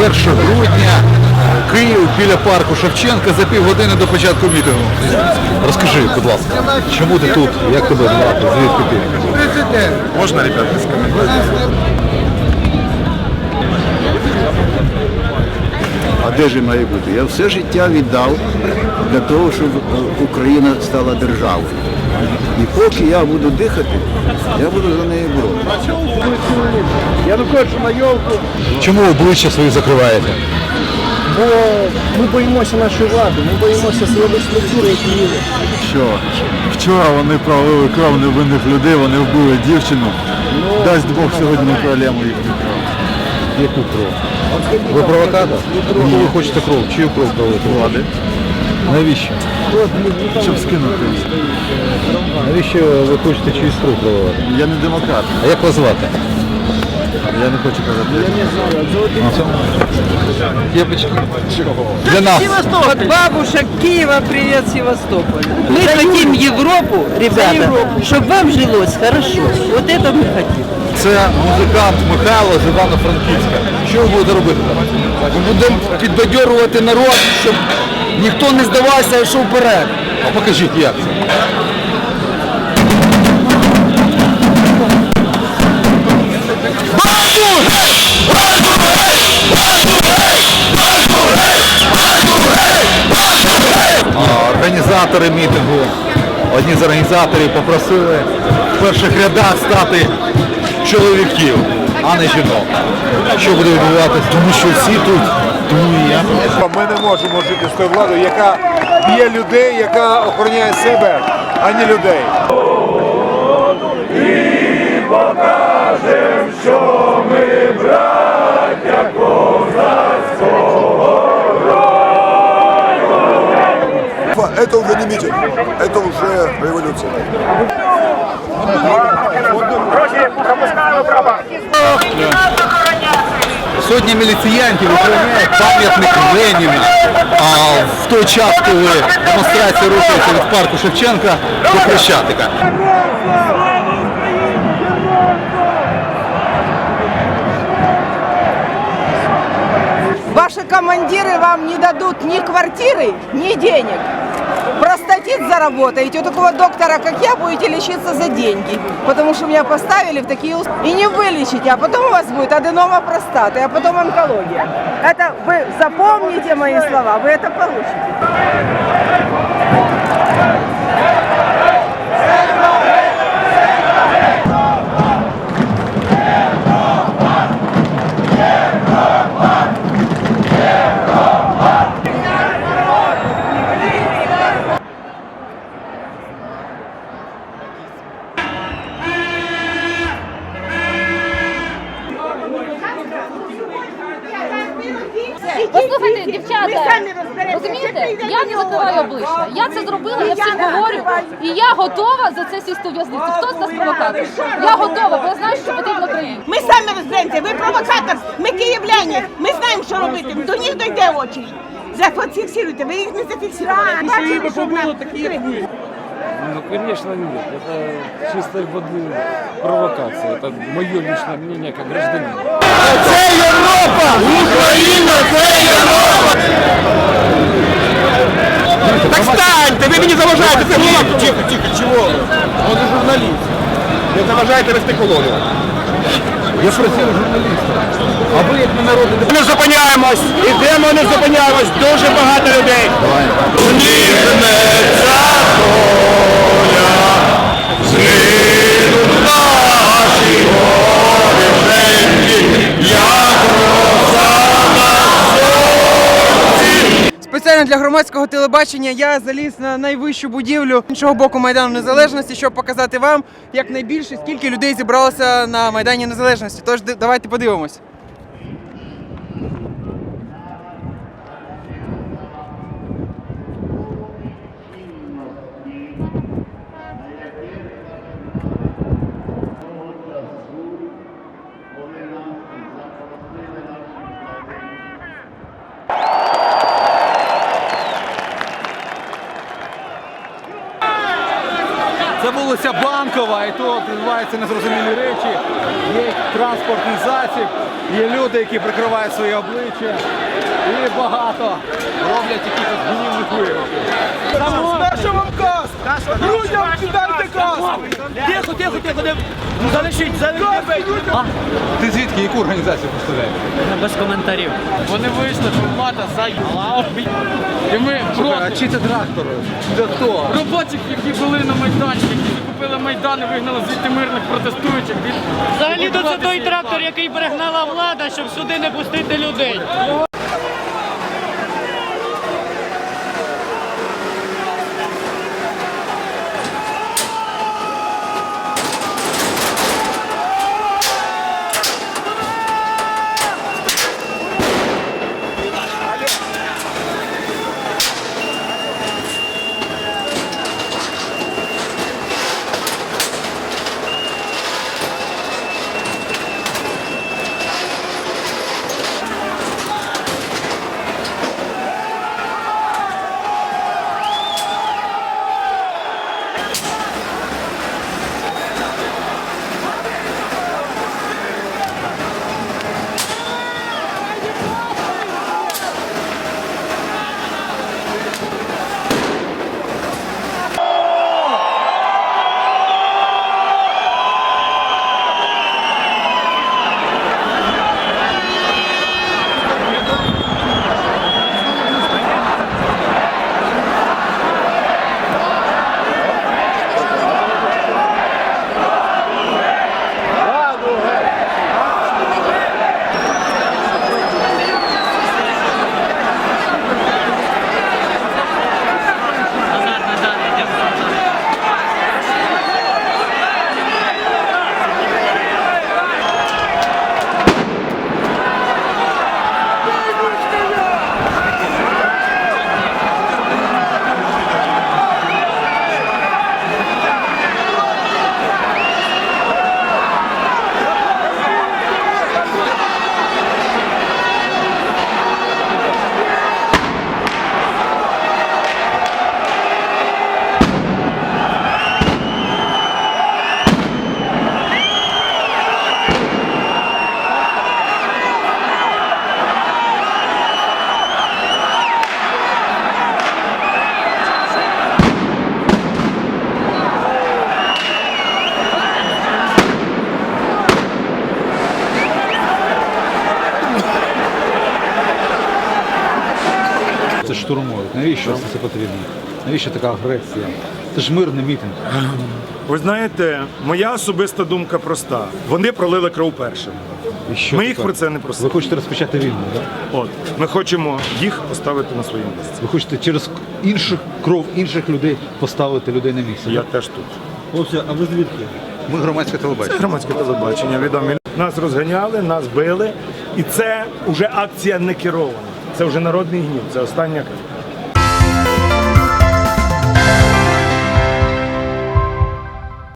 1 грудня, Київ біля парку Шевченка за півгодини до початку мітингу. Розкажи, будь ласка, чому ти тут? Як тебе звати? Звідки ти? Можна, ребята, сказати? А де ж має бути? Я все життя віддав для того, щоб е, Україна стала державою. І поки я буду дихати, я буду за нею боротися. Я не хочу на йолку, Чому обличчя свої закриваєте? бо ми боїмося нашої влади, ми боїмося силових структур, які є. Що вчора вони пролили кров невинних людей, вони вбили дівчину. Дасть Бог сьогодні проблему їх кров. Яку кров? Ви провокатор? Кому ви хочете кров? Чию кров пролити? Влади. Навіщо? Щоб скинути. Навіщо ви хочете чиюсь кров проливати? Я не демократ. А як вас звати? Я не хочу казати. Для нас. От бабушек Киева, привет Севастополь. Мы хотим Европу, ребята, чтобы вам жилось хорошо. Вот это мы хотим. Це музикант Михайло з Івано-Франківська. Що ви будете робити? Ми будемо підбадьорувати народ, щоб ніхто не здавався і йшов вперед. А покажіть як це. Організатори мітингу, одні з організаторів попросили в перших рядах стати чоловіків, а не жінок. Що буде відбуватися? Тому що всі тут, тому і я. Ми не можемо жити з тою владою, яка б'є людей, яка охороняє себе, а не людей. Это уже не митинг, это уже революция. Сотні міліціянтів охороняють пам'ятник Леніну. А в той час, коли демонстрація рухається від парку Шевченка до Хрещатика. Ваши командиры вам не дадут ни квартиры, ни денег. Простатит заработаете. У такого доктора, как я, будете лечиться за деньги. Потому что меня поставили в такие И не вылечите, а потом у вас будет аденома простаты, а потом онкология. Это вы запомните мои слова, вы это получите. це зробила, я всім говорю, і я готова за це сісти в в'язницю. Хто з нас провокатор? Я готова, бо я знаю, що потрібно країні. Ми самі розберемося, ви провокатор, ми київляні, ми знаємо, що робити, до них дойде очередь. Зафіксируйте, ви їх не зафіксируєте. Бачили, що вона... Ну, конечно, нет. Это чистой воды провокация. Это мое личное мнение как гражданина. Так станьте, ви мені заважаєте, це голова. Тихо, тихо, чого? Он же журналіст. Ви заважаєте вести колонію. Я просив журналіста. А ви як ми депутат. Не зупиняємось, ідемо, не зупиняємось, дуже багато людей. Ніжнеться Спеціально для громадського телебачення я заліз на найвищу будівлю іншого боку Майдану Незалежності, щоб показати вам як найбільше, скільки людей зібралося на Майдані Незалежності. Тож давайте подивимось. Вулиця Банкова, і тут відбуваються незрозумілі речі. Є транспортний засіб, є люди, які прикривають своє обличчя. І багато роблять якихось гнівних виробів. Що вам кас? Людям кидайте кас! Тихо, тихо, тихо, не залишіть, залишіть. Ти звідки яку організацію представляєш? Без коментарів. Вони вийшли, формата, заїбала. І ми А чи це трактор? Це хто? робочих, які були на майданчику, купили майдан і вигнали звідти мирних протестуючих. від Взагалі то це той трактор, який пригнала влада, щоб сюди не пустити людей. Навіщо це потрібно? Навіщо така агресія? Це ж мирний мітинг. Ви знаєте, моя особиста думка проста. Вони пролили кров першим. І що Ми їх тепер? про це не просили. Ви хочете розпочати війну, так? От ми хочемо їх поставити на своє місце. Ви хочете через інших кров інших людей поставити людей на місце. Я так? теж тут. Хлопці, а ви звідки? Ми громадське Це телебачення. громадське телебачення. Відомі нас розганяли, нас били, і це вже акція не керована. Це вже народний гнів. Це остання.